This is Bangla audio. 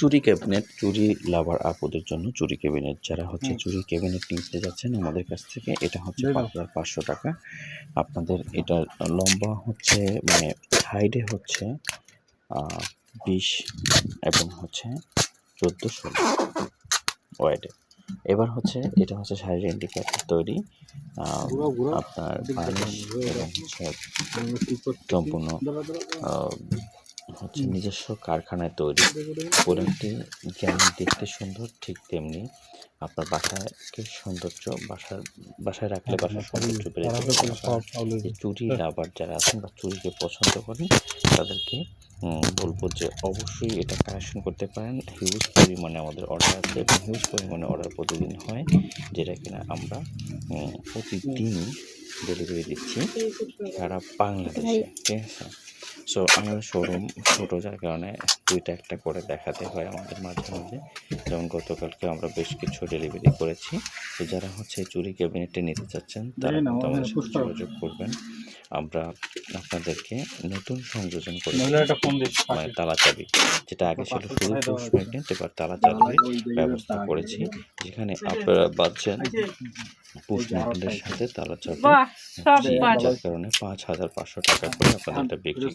চুরি ক্যাবিনেট চুরি লাভার আপুদের জন্য চুরি ক্যাবিনেট। যারা হচ্ছে চুরি ক্যাবিনেট নিতে যাচ্ছেন আমাদের কাছ থেকে এটা হচ্ছে পাঁচ হাজার পাঁচশো টাকা। আপনাদের এটা লম্বা হচ্ছে মানে হাইডে হচ্ছে বিশ এবং হচ্ছে চোদ্দ ষোলো ওয়েটে এবার হচ্ছে এটা হচ্ছে শাড়ির ইন্ডিকেটার তৈরি। আপনার এবং হচ্ছে সম্পূর্ণ আহ, হচ্ছে নিজস্ব কারখানায় তৈরি। প্রোডাক্টটি যেমন দেখতে সুন্দর ঠিক তেমনি আপনার বাসাকে সৌন্দর্য বাসার বাসায় রাখলে বাসার সৌন্দর্য বেড়ে যাবে। চুরি লাভার যারা আছেন বা চুরিকে পছন্দ করেন তাদেরকে বলব যে অবশ্যই এটা কালেকশন করতে পারেন। হিউজ পরিমাণে আমাদের অর্ডার আছে এবং হিউজ পরিমাণে অর্ডার প্রতিদিন হয় যেটা কিনা আমরা প্রতিদিনই ডেলিভারি দিচ্ছি সারা বাংলাদেশে। ঠিক আছে? সো আমাদের শোরুম ছোটো যার কারণে দুইটা একটা করে দেখাতে হয় আমাদের মাঝে মাঝে। যেমন গতকালকে আমরা বেশ কিছু ডেলিভারি করেছি। তো যারা হচ্ছে চুরি ক্যাবিনেটে নিতে চাচ্ছেন তারা কিন্তু আমাদের সাথে যোগাযোগ করবেন। আমরা আপনাদেরকে নতুন সংযোজন করে মানে তালা চাবি যেটা আগে ছিল শুধু পুরুষ ম্যাগনেট এবার তালা চাবির ব্যবস্থা করেছি। যেখানে আপনারা পাচ্ছেন পুরুষ ম্যাগনেটের সাথে তালা চাবি যার কারণে পাঁচ হাজার পাঁচশো টাকা করে আপনাদের এটা বিক্রি